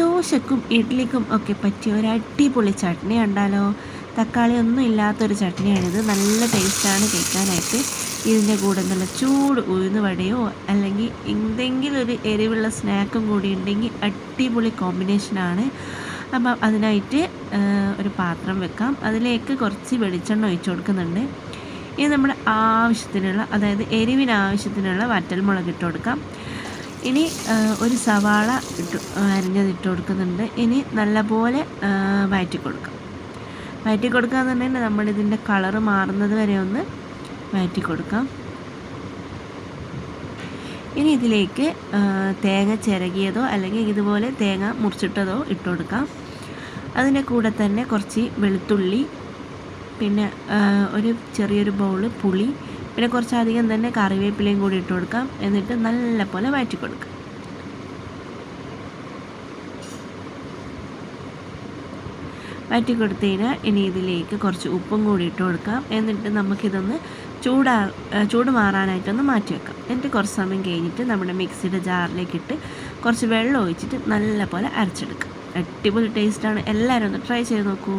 ദോശക്കും ഇഡ്ഡലിക്കും ഒക്കെ പറ്റിയ ഒരു അടിപൊളി ചട്നി ഉണ്ടല്ലോ തക്കാളി ഒന്നും ഇല്ലാത്തൊരു ചട്നിയാണിത്. നല്ല ടേസ്റ്റാണ് കഴിക്കാനായിട്ട്. ഇതിന്റെ കൂടെ നല്ല ചൂട് ഉഴുന്ന് വടയോ അല്ലെങ്കിൽ എന്തെങ്കിലും ഒരു എരിവുള്ള സ്നാക്കും കൂടി ഉണ്ടെങ്കിൽ അടിപൊളി കോമ്പിനേഷനാണ് അപ്പം അതിനായിട്ട് ഒരു പാത്രം വെക്കാം. അതിലേക്ക് കുറച്ച് വെളിച്ചെണ്ണ ഒഴിച്ചു കൊടുക്കുന്നുണ്ട്. ഇനി നമ്മുടെ ആവശ്യത്തിനുള്ള അതായത് എരിവിന് ആവശ്യത്തിനുള്ള വറ്റൽമുളക് ഇട്ട് കൊടുക്കാം. ഇനി ഒരു സവാള ഇട്ട് അരിഞ്ഞത് ഇട്ട് കൊടുക്കുന്നുണ്ട്. ഇനി നല്ലപോലെ വയറ്റി കൊടുക്കാം. വഴറ്റി കൊടുക്കുക എന്നുണ്ടെങ്കിൽ നമ്മളിതിന്റെ കളറ് മാറുന്നത് വരെ ഒന്ന് വഴറ്റി കൊടുക്കാം. ഇനി ഇതിലേക്ക് തേങ്ങ ചിരകിയതോ അല്ലെങ്കിൽ ഇതുപോലെ തേങ്ങ മുറിച്ചിട്ടതോ ഇട്ട് കൊടുക്കാം. അതിന്റെ കൂടെ തന്നെ കുറച്ച് വെളുത്തുള്ളി പിന്നെ ഒരു ചെറിയൊരു ബൗൾ പുളി പിന്നെ കുറച്ചധികം തന്നെ കറിവേപ്പിലയും കൂടി ഇട്ട് കൊടുക്കാം. എന്നിട്ട് നല്ലപോലെ വഴറ്റി കൊടുക്കാം വഴറ്റി കൊടുത്തു കഴിഞ്ഞാൽ ഇനി ഇതിലേക്ക് കുറച്ച് ഉപ്പും കൂടി ഇട്ട് കൊടുക്കാം. എന്നിട്ട് നമുക്കിതൊന്ന് ചൂടാ ചൂട് മാറാനായിട്ടൊന്ന് മാറ്റി വെക്കാം. എന്നിട്ട് കുറച്ച് സമയം കഴിഞ്ഞിട്ട് നമ്മുടെ മിക്സിയുടെ ജാറിലേക്ക് ഇട്ട് കുറച്ച് വെള്ളം ഒഴിച്ചിട്ട് നല്ലപോലെ അരച്ചെടുക്കാം. അടിപൊളി ടേസ്റ്റാണ് എല്ലാവരും ഒന്ന് ട്രൈ ചെയ്ത് നോക്കൂ.